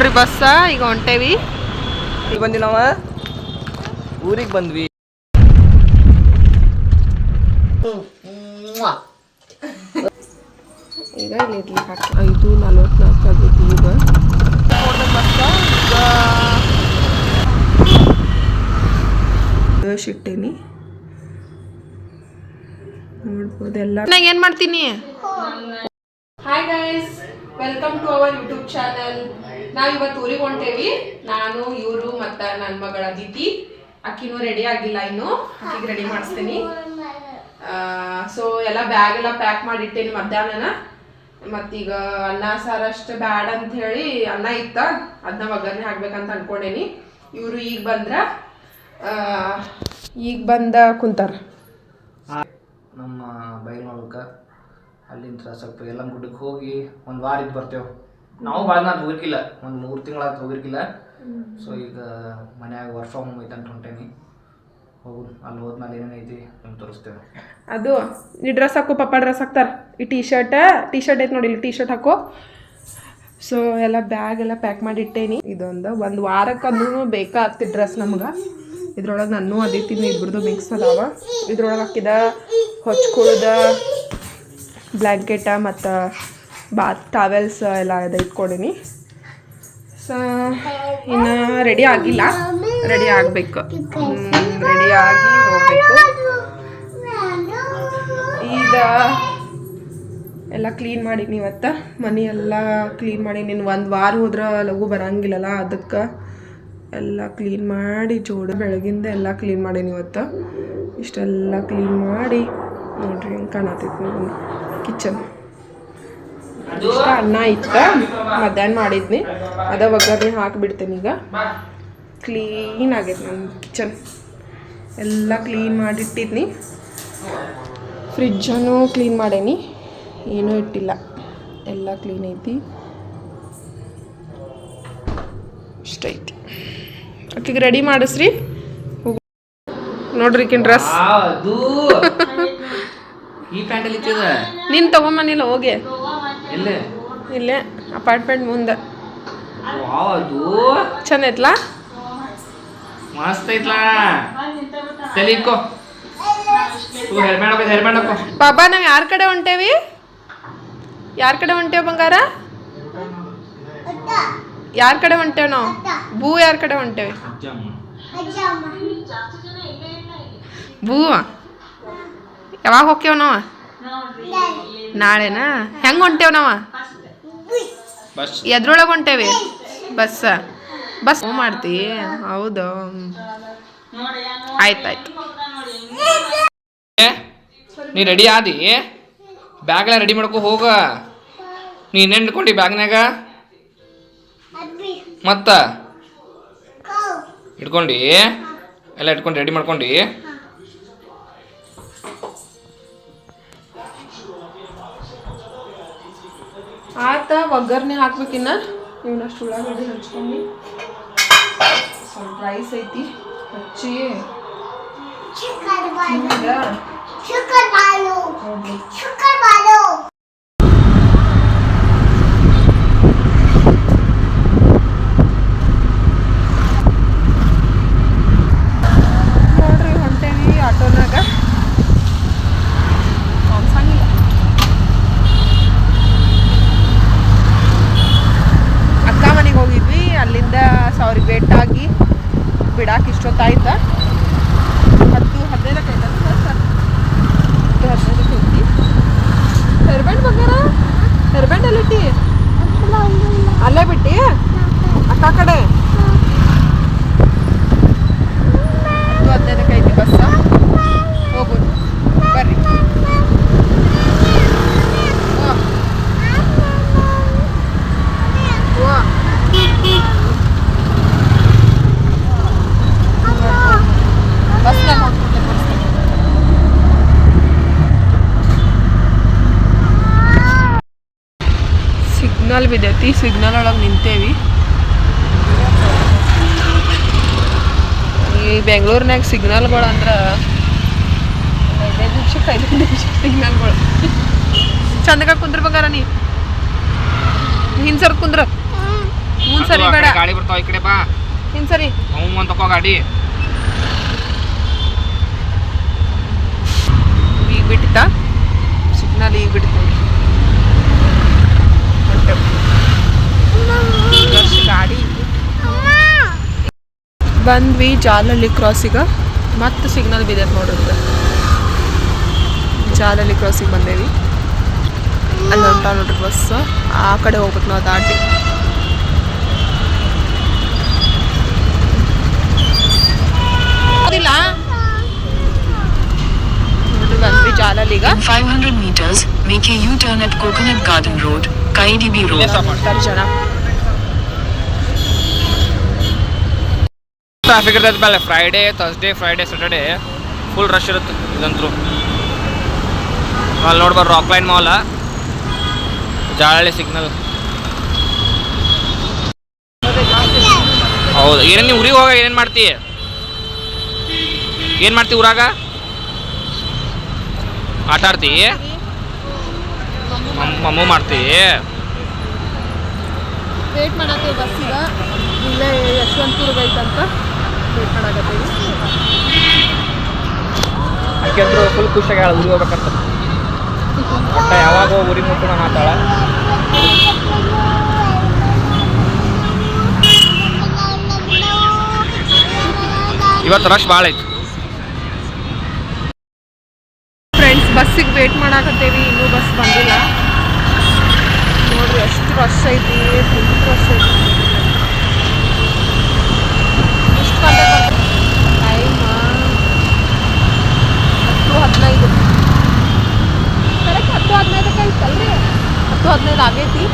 ನೋಡ್ರಿ ಬಸ್ಸ ಈಗ ಹೊಂಟೇವಿ. ಈಗ ಬಂದಿ ನಾವ ಊರಿಗೆ ಬಂದ್ವಿ. ಈಗ ಇಲ್ಲಿ ಇಡ್ಲಿ ಹಾಕಿ ಐದು ನಲ್ವತ್ನಾಲ್ಕು ಆಗೈತಿ ಈಗ. ನೋಡ್ರಿ ಇಟ್ಟೇನಿ ನೋಡ್ಬೋದು ಎಲ್ಲ. ನಾ ಏನು ಮಾಡ್ತೀನಿ? Hi guys welcome to our YouTube channel ನಾವು ಇವತ್ತು ಊರಿಗೆ ಹೊಂಟೇವಿ ನಾನು, ಇವರು ಮತ್ತ ನನ್ನ ಮಗಳ ದಿತಿ ಅಕ್ಕಿನೂ ರೆಡಿ ಆಗಿಲ್ಲ ಇನ್ನು. ಅಕ್ಕಿಗೆ ರೆಡಿ ಮಾಡಿಸ್ತೀನಿ. ಸೊ ಎಲ್ಲ ಬ್ಯಾಗ್ ಎಲ್ಲ ಪ್ಯಾಕ್ ಮಾಡಿಟ್ಟೇನಿ ಮಧ್ಯಾಹ್ನನ. ಮತ್ತೀಗ ಅನ್ನ, ಸಾರು ಅಷ್ಟು ಬ್ಯಾಡ ಅಂತ ಹೇಳಿ ಅನ್ನ ಇತ್ತ. ಅದನ್ನ ಒಗ್ಗರಣೆ ಹಾಕ್ಬೇಕಂತ ಅನ್ಕೊಂಡೇನಿ. ಇವರು ಈಗ ಬಂದ್ರ ಈಗ ಬಂದ ಕುಂತಾರ. ನಮ್ಮ ಬೈಲ್ನೊಳಕ್ಕೆ ಅಲ್ಲಿಂದ ಸ್ವಲ್ಪ ಎಲ್ಲ ಗುಡ್ಡಕ್ಕೆ ಹೋಗಿ ಒಂದು ವಾರ ಇದ್ದು ಬರ್ತೇವೆ. ನಾವು ಭಾಳ ನಾನು ಹೋಗಿರ್ಕಿಲ್ಲ ಒಂದು ಮೂರು ತಿಂಗಳಾಗ ಹೋಗಿರ್ಕಿಲ್ಲ ಸೊ ಈಗ ಮನ್ಯಾಗ ವರ್ಕ್ ಫ್ರಮ್ ಹೋಮ್ ಐತೆ ಅಂತ ಹೊಂಟೇನಿ ಹೋಗು ಅಲ್ಲಿ ಹೋದ್ಮೇಲೆ ಏನೇನೈತಿ ನಿಮ್ಗೆ ತೋರಿಸ್ತೇವೆ ಅದು ಈ ಡ್ರೆಸ್ ಹಾಕೋ ಪಪ್ಪ ಡ್ರೆಸ್ ಹಾಕ್ತಾರ? ಈ ಟೀ ಶರ್ಟ್ ಟೀ ಶರ್ಟ್ ಐತೆ ನೋಡಿ ಇಲ್ಲಿ ಟೀ ಶರ್ಟ್ ಹಾಕೋ. ಸೊ ಎಲ್ಲ ಬ್ಯಾಗ್ ಎಲ್ಲ ಪ್ಯಾಕ್ ಮಾಡಿ ಇಟ್ಟೇನಿ ಇದೊಂದು ಒಂದು ವಾರಕ್ಕೆ ಅಂದ್ರೂ ಬೇಕಾಗ್ತಿ ಡ್ರೆಸ್ ನಮ್ಗೆ. ಇದ್ರೊಳಗೆ ನಾನು ಅದಿತೀನಿ ಇಬ್ಬರದು ಮಿಕ್ಸ್ ಅದಾವ. ಇದ್ರೊಳಗೆ ಹಾಕಿದ ಹೊಚ್ಕೊಳ್ಳೋದ ಬ್ಲ್ಯಾಂಕೆಟ ಮತ್ತು ಬಾತ್ ಟಾವೆಲ್ಸ್ ಎಲ್ಲ ಇದು ಇಟ್ಕೊಂಡಿನಿ. ಸೊ ಇನ್ನು ರೆಡಿ ಆಗಿಲ್ಲ. ರೆಡಿ ಆಗಬೇಕು. ರೆಡಿ ಆಗಿ ಹೋಗ್ಬೇಕು. ಈಗ ಎಲ್ಲ ಕ್ಲೀನ್ ಮಾಡೀನಿ ಇವತ್ತು. ಮನೆ ಎಲ್ಲ ಕ್ಲೀನ್ ಮಾಡಿ ನೀನು ಒಂದು ವಾರ ಹೋದ್ರೆ ಲಘು ಬರಂಗಿಲ್ಲಲ್ಲ, ಅದಕ್ಕೆ ಎಲ್ಲ ಕ್ಲೀನ್ ಮಾಡಿ ಜೋಡ ಬೆಳಗಿಂದ ಎಲ್ಲ ಕ್ಲೀನ್ ಮಾಡೀನಿ ಇವತ್ತು. ಇಷ್ಟೆಲ್ಲ ಕ್ಲೀನ್ ಮಾಡಿ ನೋಡ್ರಿ ಹೆಂಗೆ ಕಾಣತೈತಿ ಕಿಚನ್ ಇಷ್ಟ ಅನ್ನ ಇತ್ತ. ಮಧ್ಯಾಹ್ನ ಮಾಡಿದ್ನಿ. ಅದ ಒಗ್ಗರಣೆ ಹಾಕಿಬಿಡ್ತೇನೆ ಈಗ. ಕ್ಲೀನ್ ಆಗೈತೆ ನನ್ನ ಕಿಚನ್ ಎಲ್ಲ ಕ್ಲೀನ್ ಮಾಡಿಟ್ಟಿದ್ನಿ. ಫ್ರಿಜ್ಜನ್ನು ಕ್ಲೀನ್ ಮಾಡೇನಿ. ಏನೂ ಇಟ್ಟಿಲ್ಲ. ಎಲ್ಲ ಕ್ಲೀನ್ ಐತಿ. ಇಷ್ಟೈತಿ ಅಕ್ಕಿಗೆ ರೆಡಿ ಮಾಡಿಸ್ರಿ. ನೋಡ್ರಿ ಕಿನ್ ಡ್ರೆಸ್ ನೀನು ತಗೊಂಬನಿಲ್ಲ ಹೋಗಿ. ಎಲ್ಲೇ ಇಲ್ಲೇ ಅಪಾರ್ಟ್ಮೆಂಟ್ ಮುಂದೆ. ಚಂದ ಐತ್ಲಾ ಮಸ್ತ್ ಐತ್ಲಾ ತಲೆ ಇಟ್ಕೋ. ಬಾಬಾ ನಾವು ಯಾರ ಕಡೆ ಹೊಂಟೇವಿ? ಯಾರ ಕಡೆ ಹೊಂಟೇವ್ ಬಂಗಾರ? ಯಾರ ಕಡೆ ಹೊಂಟೇವ್ ನಾವು? ಭೂ ಯಾರ ಕಡೆ ಹೊಂಟೇವಿ? ಭೂ ಯಾವಾಗ ಹೋಗ್ತೇವ್ ನಾವ? ನಾಳೆನಾ? ಹೆಂಗೆ ಹೊಂಟೇವ್ ನಾವ? ಎದ್ರೊಳಗೆ ಹೊಂಟೇವಿ. ಬಸ್. ಬಸ್ ಮಾಡ್ತಿ. ಹೌದು. ಆಯ್ತಾಯ್ತು ನೀ ರೆಡಿ ಆದಿ? ಬ್ಯಾಗ್ಲ ರೆಡಿ ಮಾಡ್ಕೊ ಹೋಗ. ನೀ ಇನ್ನೇನು ಇಟ್ಕೊಂಡಿ ಬ್ಯಾಗ್ನಾಗ ಮತ್ತ? ಇಟ್ಕೊಂಡಿ ಎಲ್ಲ ಇಟ್ಕೊಂಡು ರೆಡಿ ಮಾಡ್ಕೊಂಡಿ. ಆತ ಒಗ್ಗರಣೆ ಹಾಕ್ಬೇಕಿನ್ನ ಇವನಷ್ಟು ಉಳ್ಳಾಗಡ್ಡಿ ಹಚ್ಕೊಂಡು ಸ್ವಲ್ಪ ರೈಸ್ ಐತಿ ಹಚ್ಚಿ ಹಿಂಗ ಹೋಗ್ಲಿ. Deutsch total ಬಿದ್ದೈತಿ ಸಿಗ್ನಲ್ ಒಳಗೆ ನಿಂತೇವಿ. ಈ ಬೆಂಗಳೂರಿನಾಗ ಸಿಗ್ನಲ್ಗಳು ಅಂದ್ರೆ ಐದೈದು ನಿಮಿಷಕ್ಕೆ ಐದೈದು ನಿಮಿಷ ಸಿಗ್ನಲ್ಗಳು ಚಂದಗ ಕುಂದ್ರ ಬಂಗಾರ ನೀ. ಹಿಂದ್ ಸರ್ ಕುಂದ್ರ. ಮುಂದ್ ಸರಿ ಬೇಡ. ಗಾಡಿ ಬರ್ತಾವ ಈ ಕಡೆ ಬಾ. ಹಿಂದ್ ಸರಿ. ಹ್ಞೂ ಒಂದು ತಕೋ ಗಾಡಿ. ಈಗ ಬಿಟ್ಟಿತ್ತ? ಸಿಗ್ನಲ್ ಈಗ ಬಿಟ್ಟಿತ್ತು. ಹೊಂಟೆವು. ವರ್ಷ ಗಾಡಿ ಬಂದ್ವಿ ಜಾಲಹಳ್ಳಿ ಕ್ರಾಸಿಗ ಮತ್ತೆ ಸಿಗ್ನಲ್ ಬಿದ್ದೈತೆ ನೋಡಿದ್ರೆ ಜಾಲಹಳ್ಳಿ ಕ್ರಾಸಿಗೆ ಬಂದೇವಿ. ಅಲ್ಲಿ ಹೊಂಟ ನೋಡ್ರಿ ಬಸ್ ಆ ಕಡೆ ಹೋಗ್ಬೇಕು ನಾವು ದಾಟಿ. ಹೌದಿಲ್ಲ ನೋಡ್ರಿ ಬಂದ್ವಿ ಜಾಲಹಳ್ಳಿಗ In 500 meters, make a U-turn at Coconut Garden Road, ಬರ್ತಾರೆ ಜನ. ಟ್ರಾಫಿಕ್ ಇರ್ತೈತೆ ಮೇಲೆ Friday Thursday Friday Saturday full rush ಇರುತ್ತೆ ಇದಂತೂ ಅಲ್ಲಿ ನೋಡ್ಬಾರ್ದು ರಾಕ್ ಲೈನ್ ಮಾಲ ಜಾಳಳ್ಳಿ ಸಿಗ್ನಲ್ ಹೌದು. ಏನೇನು ನೀವು ಊರಿಗೆ ಹೋಗ ಏನೇನು ಮಾಡ್ತಿ? ಏನು ಮಾಡ್ತಿ ಊರಾಗ? ಆಟ ಆಡ್ತಿ? ಮಮ್ಮೂ ಮಾಡ್ತೀವಿ. ವೇಟ್ ಮಾಡತ್ತೇವೆ ಬಸ್ಸಿಗ ಇಲ್ಲೇ ಯಶವಂತಪುರ್ಗೆ ಐತಂತ ವೇಟ್ ಮಾಡಕತ್ತೀವಿ. ಯಾಕೆಂದ್ರೆ ಫುಲ್ ಖುಷಿಯಾಗಿ ಹೇಳ ಊರಿಗೆ ಹೋಗ್ಬೇಕಂತ. ಒಟ್ಟ ಯಾವಾಗ ಊರಿಗೆ ಮುಟ್ಟೋಣ ಮಾತಾಳ ಇವತ್ತು ರಶ್ ಭಾಳ ಐತಿ. ಬಸ್ಸಿಗೆ ವೇಟ್ ಮಾಡಾಕತ್ತೇವಿ, ಇನ್ನೂ ಬಸ್ ಬಂದಿಲ್ಲ. ನೋಡ್ರಿ ಎಷ್ಟು ರಶ್ ಐತಿ ಫುಲ್ ರಶ್ ಐತಿ. ಎಷ್ಟು ಗಂಟೆ ಹತ್ತು ಹದಿನೈದು. ಕರೆಕ್ಟ್ ಹತ್ತು ಹದಿನೈದಕ್ಕೆ ಐತಲ್ರಿ ಹತ್ತು ಹದಿನೈದು ಆಗೈತಿ.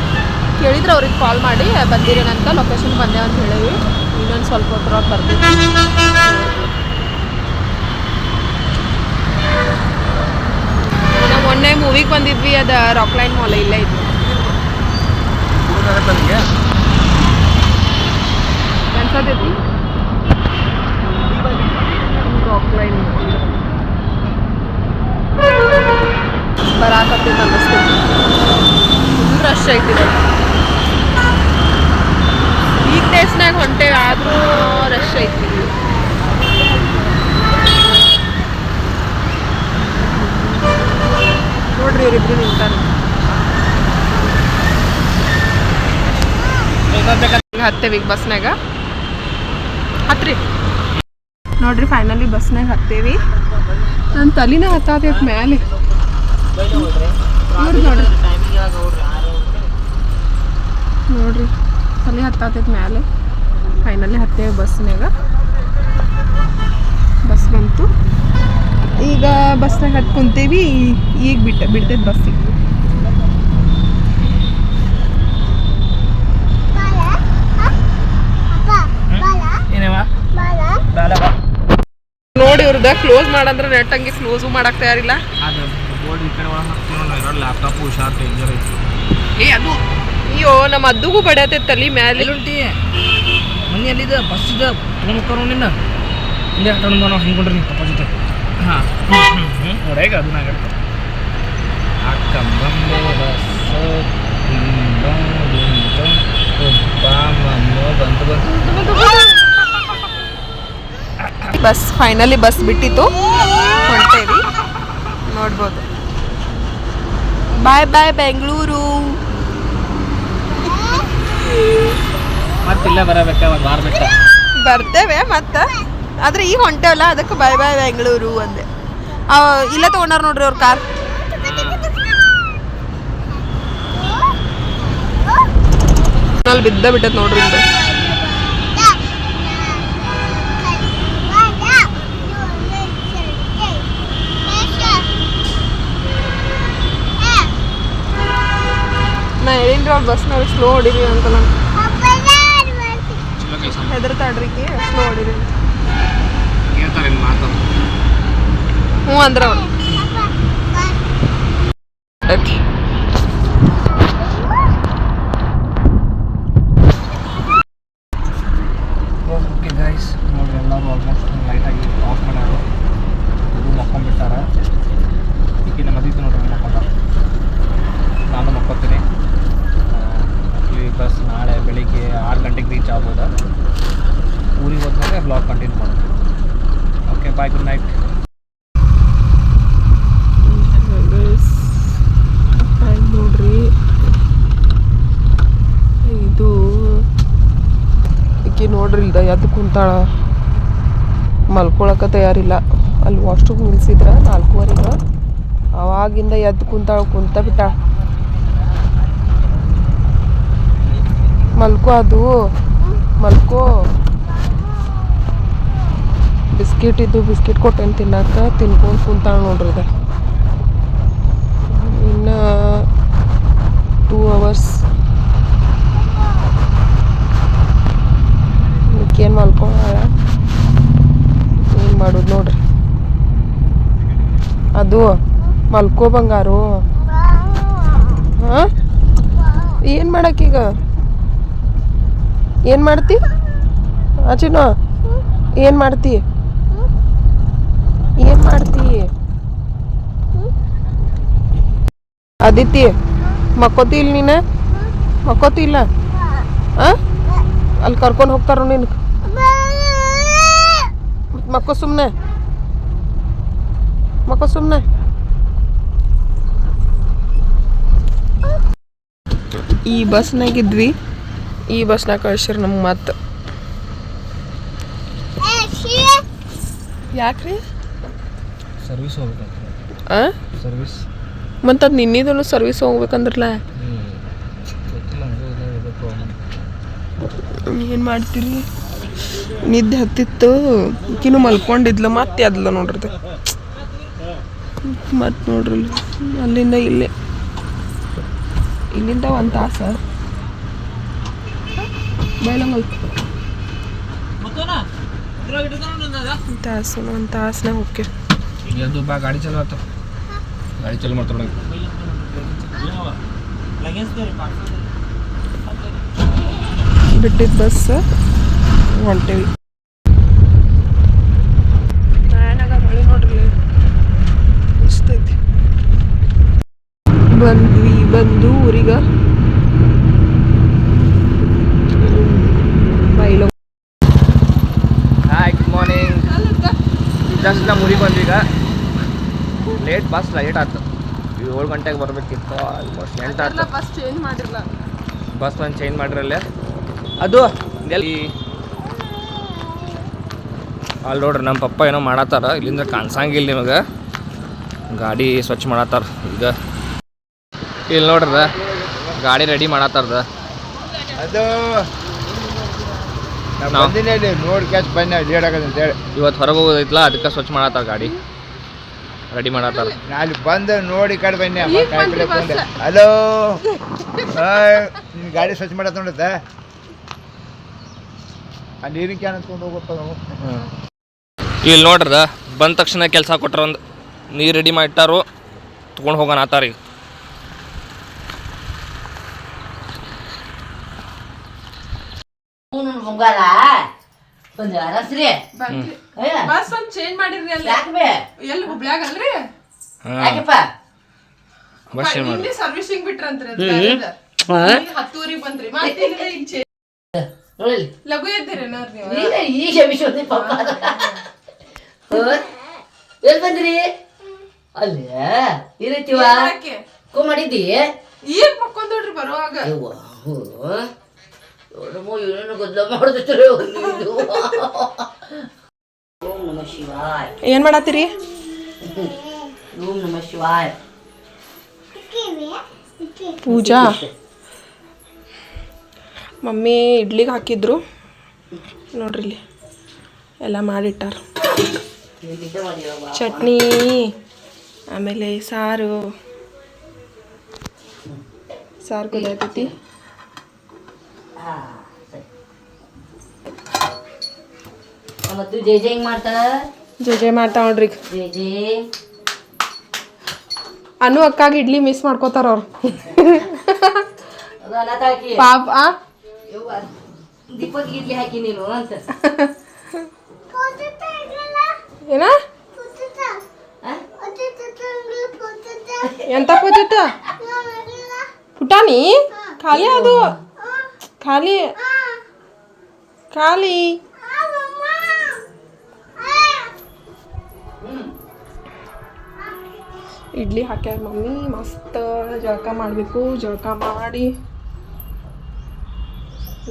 ಕೇಳಿದ್ರೆ ಅವ್ರಿಗೆ ಕಾಲ್ ಮಾಡಿ, ಬಂದಿರೇನಂತ ಲೊಕೇಶನ್ ಬಂದೆ ಅಂತ ಹೇಳಿ ಇನ್ನೊಂದು ಸ್ವಲ್ಪ ಹೊತ್ತರೊಳಗೆ ಬರ್ತೀವಿ ಮೊನ್ನೆ ಮೂವಿಗೆ ಬಂದಿದ್ವಿ, ಅದು ರಾಕ್ ಲೈನ್ ಮಾಲ್ ಇಲ್ಲೇ ಇದ್ವಿ. ಅನ್ಸತೈತಿ ರಾಕ್ ಲೈನ್ ಬರಾಕತ್ತೈತೆ ರಶ್ ವೀಕ್ ಆದರೂ ರಶ್ ಐತಿ ನೋಡ್ರಿ ಇವ್ರಿಬ್ರು ನಿಂತಾರೆ. ಈಗ ಹತ್ತೇವಿ ಈಗ ಬಸ್ನಾಗ ಹತ್ರಿ. ನೋಡ್ರಿ ಫೈನಲಿ ಬಸ್ನಾಗ ಹತ್ತೇವಿ. ನನ್ನ ತಲಿನ ಹತ್ತಾತೈತಿ ಮ್ಯಾಲೆ. ನೋಡ್ರಿ. ತಲೆ ಹತ್ತಾತೈತಿ ಮ್ಯಾಲೆ. ಫೈನಲಿ ಹತ್ತೇವಿ ಬಸ್ನಾಗ ಬಸ್ ಬಂತು. ಈಗ ಬಸ್ನಾಗ ಹತ್ ಕುಂತೀವಿ ಈಗ ಬಿಟ್ಟ ಬಿಡ್ತೈತೆ ಬಸ್ಸಿಗೆ ನೋಡಿ ಇವ್ರದ ಕ್ಲೋಸ್ ಮಾಡಂದ್ರೆ ನೆಟ್ ಹಂಗೆ ಕ್ಲೋಸು ಮಾಡಕ್ ತಯಾರಿಲ್ಲ. ಲ್ಯಾಪ್ಟಾಪ್ ಹುಷಾರ್ ಡೇಂಜರ್ ಐತಿ. ಏ ಅದು ಅಯ್ಯೋ ನಮ್ಮ ಅದ್ದುಗೂ ಬಡಿಯತೈತೆ ತಲಿ ಮ್ಯಾಲೆ. ಎಲ್ಲುಂಟಿ? ಮನೆ ಎಲ್ಲಿದೆ ಬಸ್ ಇದೆ ತೊಗೊಂಡು ನಿನ್ನ. ಇಲ್ಲೇ ನೀವು ಪಪ್ಪ ಜೊತೆ. ಬಸ್ ಒಬ್ಬ ಮಮ್ಮ ಬಂತು ಬಂತು. ಬಸ್ ಫೈನಲಿ ಬಸ್ ಬಿಟ್ಟಿತ್ತು. ಹೊಂಟೇವಿ ನೋಡ್ಬೋದು. ಬಾಯ್ ಬಾಯ್ ಬೆಂಗಳೂರು ಮತ್ತಿಲ್ಲ ಬರಬೇಕ? ಒಂದು ವಾರ ಬಿಟ್ಟ. ಬರ್ತೇವೆ ಮತ್ತೆ. ಆದ್ರೆ ಈಗ ಹೊಂಟೇವಲ್ಲ ಅದಕ್ಕೆ ಬಾಯ್ ಬಾಯ್ ಬೆಂಗಳೂರು ಅಂದೆ. ಇಲ್ಲ ತೊಗೊಂಡಾರ ನೋಡ್ರಿ ಅವ್ರ ಕಾರ್. ಅಲ್ಲಿ ಬಿದ್ದ ಬಿಟ್ಟತ್ ನೋಡ್ರಿ ಇದು ನಾ ಹೇಳಿನ್ರಿ ಅವ್ರ ಬಸ್ನಾಗ ಸ್ಲೋ ಹೊಡಿರಿ ಅಂತ ನಾನು. ಹೆದರ್ತಾಡ್ರಿ ಸ್ಲೋ ಹೊಡಿರಿ ಹ್ಞೂ ಅಂದ್ರೆ ಅವ್ರು. ಓಕೆ. ಓಕೆ ಗೈಸ್ ನೋಡಿ ಎಲ್ಲರೂ ಆಲ್ಮೋಸ್ಟ್ ಲೈಟಾಗಿ ಆಫ್ ಮಾಡ್ಯಾರ ಇದು ಮಕ್ಕೊಂಡ್ಬಿಟ್ಟಾರ ಈಗ ನಮ್ಮ ನೋಡ್ರಿ ಮಕ್ಕೊಂಡ ನಾನು ಮಕ್ಕೋತೀನಿ. ಈ ಬಸ್ ನಾಳೆ ಬೆಳಿಗ್ಗೆ ಆರು ಗಂಟೆಗೆ ಬ್ಲಾಗ್ ಕಂಟಿನ್ಯೂ ಮಾಡೋದು. ಓಕೆ ಬಾಯ್ ಗುಡ್ ನೈಟ್ ನೋಡ್ರಿ ಇದು ಈಕಿ ನೋಡ್ರಿ ಇಲ್ದ ಎದ್ದು ಮಲ್ಕೊಳಕ್ಕೆ ಮಲ್ಕೊಳಕ ತಯಾರಿಲ್ಲ. ಅಲ್ಲಿ ವಾಶ್ರೂಮ್ ನಿಲ್ಸಿದ್ರ ನಾಲ್ಕೂವರೆಗೆ. ಅವಾಗಿಂದ ಎದ್ದು ಕುಂತಾಳ ಕುಂತ ಬಿಟ್ಟಾಳ ಮಲ್ಕೋ ಅದು. ಮಲ್ಕೋ. ಬಿಸ್ಕಿಟ್ ಇದ್ದು ಬಿಸ್ಕಿಟ್ ಕೊಟ್ಟೇನು ತಿನ್ನಕ್ಕೆ. ತಿನ್ಕೊಂಡು ಕುಂತಾಳ ನೋಡ್ರಿ ಇನ್ನು ಟೂ ಅವರ್ಸ್ ಏನು ಮಲ್ಕೊಂಡಾಳ ಏನು ಮಾಡೋದು ನೋಡ್ರಿ ಅದು ಮಲ್ಕೋ ಬಂಗಾರು. ಹಾಂ? ಏನು ಮಾಡಕ್ಕೀಗ ಏನು ಮಾಡ್ತಿ? ಆಚಿನ ಏನು ಮಾಡ್ತಿ? ಏನು ಮಾಡ್ತಿ? ಅದಿತಿ ಮಕ್ಕೋತಿ ಇಲ್ಲ ನೀನು? ಮಕ್ಕೋತಿ ಇಲ್ಲ? ಅಲ್ಲಿ ಕರ್ಕೊಂಡು ಹೋಗ್ತಾರೋ ನಿನ್ಗೆ? ಮಕ್ಕೋ ಸುಮ್ಮನೆ ಮಕ್ಕೋ ಸುಮ್ಮನೆ ಈ ಬಸ್ನಾಗಿದ್ವಿ ಈ ಬಸ್ನಾಗ ಕಳ್ಸಿರ್ ನಮ್ಗೆ ಮತ್ತೆ ಯಾಕ್ರಿ? ಸರ್ವಿಸ್ ಹೋಗ್ಬೇಕು ಆ? ಸರ್ವಿಸ್ ಮತ್ತು ಅದು ನಿನ್ನಿದನು ಸರ್ವಿಸ್ ಹೋಗ್ಬೇಕಂದ್ರಲ್ಲ ಏನು ಮಾಡ್ತೀರಿ? ನಿದ್ದೆ ಹತ್ತಿತ್ತು ಈಕಿನೂ ಮಲ್ಕೊಂಡಿದ್ಲು ಮತ್ತೆ ಅದ್ಲ ನೋಡ್ರಿ ಮತ್ತೆ ನೋಡ್ರಿ ಅಲ್ಲಿಂದ ಇಲ್ಲೇ. ಇಲ್ಲಿಂದ ಒಂದು ತಾಸ. ಬೈಲಂಗಲ್ ತಾಸು ಒಂದು ತಾಸನ ಓಕೆ ಅದು ಬಾ ಗಾಡಿ ಚಲೋ ಆತ. ಗಾಡಿ ಚಲೋ ಮಾಡ್ತಾರ ಬಿಟ್ಟಿದ್ದ ಬಸ್ ಹೊಂಟೇವಿ ಮಳೆ ನೋಡ್ರಿ ಇಷ್ಟೈತಿ ಬಂದ್ವಿ ಬೈಲ ಹಾಯ್ ಗುಡ್ ಮಾರ್ನಿಂಗ್ ಜಸ್ಟ್ ನಮ್ಮ ಊರಿಗೆ ಬಂದ್ವಿ ಈಗ. ಲೇಟ್ ಬಸ್ ಲೇಟ್ ಆಯ್ತು ಏಳು ಗಂಟೆಗೆ ಬರಬೇಕಿತ್ತು ಆಲ್ಮೋಸ್ಟ್ ಎಂಟು ಆಯ್ತು ಬಸ್ ಚೇಂಜ್ ಮಾಡಿರಲ್ಲ ಬಸ್ ಒಂದು ಚೇಂಜ್ ಮಾಡಿರಲ್ಲೇ. ಅದು ಎಲ್ಲಿ? ಅಲ್ಲಿ ನೋಡ್ರಿ ನಮ್ಮ ಪಪ್ಪ ಏನೋ ಮಾಡತ್ತಾರ. ಇಲ್ಲಿಂದ ಕಾಣಿಸಂಗಿಲ್ಲ ನಿಮಗೆ. ಗಾಡಿ ಸ್ವಚ್ಛ ಮಾಡತ್ತಾರ ಈಗ. ಇಲ್ಲಿ ನೋಡ್ರದ ಗಾಡಿ ರೆಡಿ ಮಾಡತ್ತಾರದ? ಅದು ನೋಡಿ ಕ್ಯಾಚ್ ಬನ್ನಿ ಲೇಟ್ ಆಗದ ಅಂತ ಹೇಳಿ ಇವತ್ತು ಹೊರಗೆ ಹೋಗೋದೈತಲ್ಲ ಅದಕ್ಕೆ ಸ್ವಚ್ಛ ಮಾಡತ್ತಾರ ಗಾಡಿ. ರೆಡಿ ಮಾಡತ್ತಾರ. ನಾ ಅಲ್ಲಿ ಬಂದು ನೋಡಿ ಕಡೆ ಬನ್ನಿ ಹಲೋ ನಿನ್ನ ಗಾಡಿ ಸ್ವಚ್ಛ ಮಾಡತ್ತ ನೋಡತ್ತ? ಆ ನೀರಿನ ಕ್ಯಾನ್ ಹೋಗಪ್ಪ ನಾವು. ಇಲ್ಲಿ ನೋಡ್ರದ ಬಂದ ತಕ್ಷಣ ಕೆಲಸ ಕೊಟ್ರ ಒಂದು ನೀರು ರೆಡಿ ಮಾಡಿಟ್ಟಾರು ತೊಗೊಂಡು ಹೋಗೋಣ ಆತಾರ ಅವನು ಮುಂಗಾರ ಒಂದು ಅರಸ್ರಿ. ಬಸ್ ಒಂದ್ ಚೇಂಜ್ ಮಾಡಿರ್ರಿ ಅಲ್ಲಿ. ಯಾಕೆ ಬೇ? ಎಲ್ಲಿ ಹುಬ್ಳ್ಯಾಗ ಅಲ್ರಿ? ಯಾಕಪ್ಪ? ಬಸ್ ಮಾಡಿ ಸರ್ವಿಸಿಂಗ್ ಬಿಟ್ರಂತ್ರಿ ಹತ್ತೂರಿಗೆ ಬಂದ್ರಿ. ಮತ್ತೆ ಇಲ್ಲಿ ಚೇಂಜ್ ಲಘು ಎದ್ದೀರೇನಾರ್ ನೀವು. ಈಗ ಈಗ ವಿಶ್ವದಿ ಪಪ್ಪ ಎಲ್ಲಿ ಬಂದ್ರಿ? ಅಲ್ಲಿ ಈ ಕೂ ಮಾಡಿದಿ ಕೋ ಮಾಡಿದ್ದಿ? ಈಗ ಮಕ್ಕೊಂದೋಡ್ರಿ ಬರುವಾಗ? ಅವ್ವ, ಹೋ. ನೋಡಮ್ಮ ಏನೇನು ಗದ್ದಲ ಮಾಡಿದ್ರೆ ಓಂ ನಮ ಶಿವಾಯ್. ಏನ್ ಮಾಡತ್ತೀರಿ? ಓಂ ನಮ ಶಿವಾಯ್. ಪೂಜಾ? ಮಮ್ಮಿ ಇಡ್ಲಿಗೆ ಹಾಕಿದ್ರು. ನೋಡ್ರಿ ಇಲ್ಲಿ. ಎಲ್ಲ ಮಾಡಿಟ್ಟಾರ. ಚಟ್ನಿ ಆಮೇಲೆ ಸಾರು. ಸಾರು ಕುದಿಯತೈತಿ ಮತ್ತು ಜೆ ಜೆ ಹೆಂಗ್ ಮಾಡ್ತಾರ ಜೆ ಜೆ ಮಾಡ್ತಾ ನೋಡ್ರಿ. ಜೆ ಜೆ. ಅನು ಅಕ್ಕಾಗ ಇಡ್ಲಿ ಮಿಸ್ ಮಾಡ್ಕೋತಾರ ಅವ್ರು. ಪಾಪ ಆ? ದೀಪಕ್ ಇಡ್ಲಿ ಹಾಕಿ ನೀನು ಅಂತ. ಏನ? ಎಂತ ಕೂತಿತ್ತ ಪುಟಾಣಿ? ಖಾಲಿ ಅದು. ಖಾಲಿ. ಖಾಲಿ. ಇಡ್ಲಿ ಹಾಕ್ಯಾರ ಮಮ್ಮಿ ಮಸ್ತ್ ಜಳಕ ಮಾಡಬೇಕು ಜಳಕ ಮಾಡಿ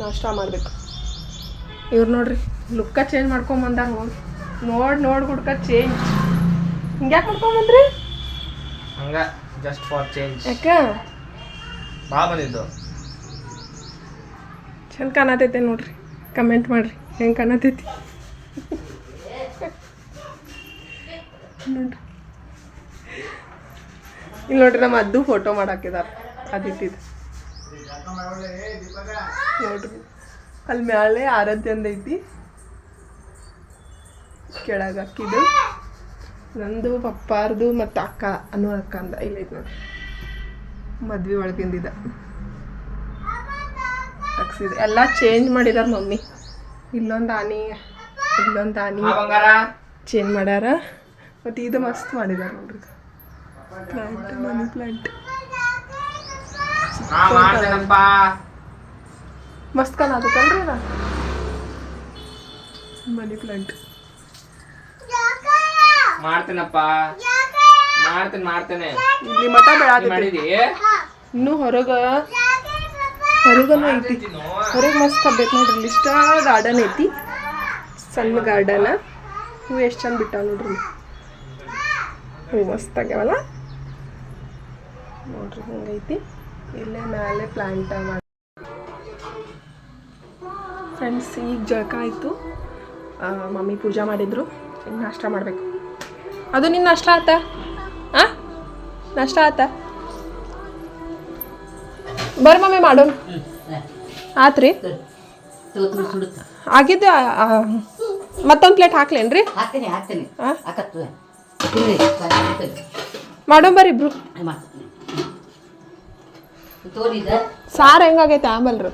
ನಾಷ್ಟ ಮಾಡಬೇಕು. ಇವ್ರು ನೋಡ್ರಿ ಲುಕ್ಕ ಚೇಂಜ್ ಮಾಡ್ಕೊಂಬಂದ ನೋಡಿ. ನೋಡಿ ನೋಡಿ ಹುಡ್ಕ ಚೇಂಜ್ ಹಿಂಗ್ಯಾಕೆ ಮಾಡ್ಕೊಂಬಂದ್ರಿ ಹಂಗ ಜಸ್ಟ್ ಫಾರ್ ಚೇಂಜ್ ಯಾಕೆ? ಬಾ ಬಂದಿದ್ದು. ಚಂದ ಕಾಣತೈತೆ ನೋಡ್ರಿ. ಕಮೆಂಟ್ ಮಾಡ್ರಿ. ಹೆಂಗೆ ಕಾಣತೈತಿ? ನೋಡ್ರಿ. ಇಲ್ಲಿ ನೋಡ್ರಿ ನಮ್ಮ ಅದ್ದು ಫೋಟೋ ಮಾಡಾಕಿದಾರ. ಅದಿಟ್ಟಿದ್ದು. ನೋಡ್ರಿ. ಅಲ್ಲಿ ಮ್ಯಾಲೆ ಆರಾಧ್ಯ ಐತಿ ಕೆಳಗೆ ಹಾಕಿದ್ದು. ನಂದು, ಪಪ್ಪಾರ್ದು ಮತ್ತು ಅಕ್ಕ ಅನ್ನೋ ಅಕ್ಕ ಅಂದ. ಇಲ್ಲೈತೆ ನೋಡ್ರಿ. ಮದ್ವೆ ಒಳಗಿಂದಿದ. ತಗ್ಸಿದೆ ಎಲ್ಲ ಚೇಂಜ್ ಮಾಡಿದಾರ ಮಮ್ಮಿ. ಇಲ್ಲೊಂದು ಆನಿ ಇಲ್ಲೊಂದು ಆನಿ ಚೇಂಜ್ ಮಾಡ್ಯಾರ. ಮತ್ತು ಇದು ಮಸ್ತ್ ಮಾಡಿದಾರ ನೋಡ್ರಿ ಪ್ಲಾಂಟ್ ಮನಿ ಪ್ಲಾಂಟ್ ಮಸ್ತ್ ಕಾಣತ್ತಲ್ರಿ ಅದ ಮನಿ ಪ್ಲಾಂಟ್ ಮಾಡ್ತೇನಪ್ಪ. ಮಾಡ್ತೇನೆ ಮಾಡ್ತೇನೆ. ಇಲ್ಲಿ ಮಠ ಬೆಳಿ ಇನ್ನೂ ಹೊರಗ ಹೊರಗನು ಐತಿ. ಹೊರಗೆ ಮಸ್ತ್ ಹಬ್ಬೇಕು ನೋಡ್ರಿ ಇಷ್ಟ ಗಾರ್ಡನ್ ಐತಿ. ಸಣ್ಣ ಗಾರ್ಡನ್. ಹೂ ಎಷ್ಟು ಚಂದ ಬಿಟ್ಟಾವ ನೋಡ್ರಿ. ಹೂ ಮಸ್ತ್ ಆಗ್ಯಾವಲ್ಲ. ನೋಡ್ರಿ ಹಂಗೈತಿ ಇಲ್ಲೇ ಮೇಲೆ ಪ್ಲಾಂಟ್ ಮಾಡಿ. ಫ್ರೆಂಡ್ಸ್ ಈಗ ಜಳಕ ಆಯಿತು. ಮಮ್ಮಿ ಪೂಜೆ ಮಾಡಿದ್ರು. ಇನ್ನು ನಾಷ್ಟ ಮಾಡಬೇಕು. ಅದು ನಿನ್ನ ನಾಷ್ಟ ಆತ? ಹಾಂ ನಾಷ್ಟ ಆತ? ಬರ್ರಿ ಮಮ್ಮಿ ಮಾಡೋಣ. ಆತ್ರಿ? ಆಗಿದ್ದು ಮತ್ತೊಂದು ಪ್ಲೇಟ್ ಹಾಕ್ಲೇನ್ರಿ. ಮಾಡೋಣ ಬರ್ರಿ ಇಬ್ರು. ಸಾರು ಹೆಂಗಾಗೈತೆ ಆಮೇಲೆ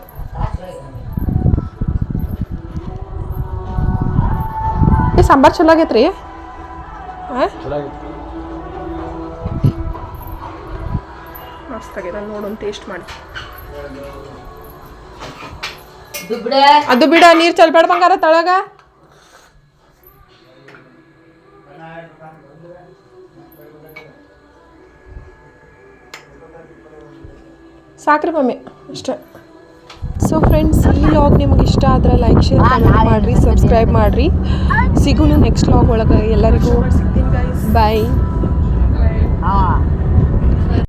ಈ ಸಾಂಬಾರು ಚಲೋ ಆಗೈತ್ರಿ? ಆ? ಮಸ್ತ್ ಆಗ್ಯದ ನೋಡೋಣ ಟೇಸ್ಟ್ ಮಾಡಿ. ದುಬ್ಡ ಅದು ಬಿಡ ನೀರು ಚಲ್ಬೇಡ ಬಂಗಾರ ತಳಗ. ಸಾಕ್ರಿ ಮಮ್ಮಿ ಅಷ್ಟೇ. ಸೊ ಫ್ರೆಂಡ್ಸ್ ಈ ಲಾಗ್ ನಿಮ್ಗೆ ಇಷ್ಟ ಆದ್ರೆ ಲೈಕ್ ಶೇರ್ ಕಮೆಂಟ್ ಮಾಡಿರಿ ಸಬ್ಸ್ಕ್ರೈಬ್ ಮಾಡಿರಿ. ಸಿಗೋಣ ನೆಕ್ಸ್ಟ್ ಲಾಗ್ ಒಳಗೆ ಎಲ್ಲರಿಗೂ. ಬಾಯ್ ಹಾ.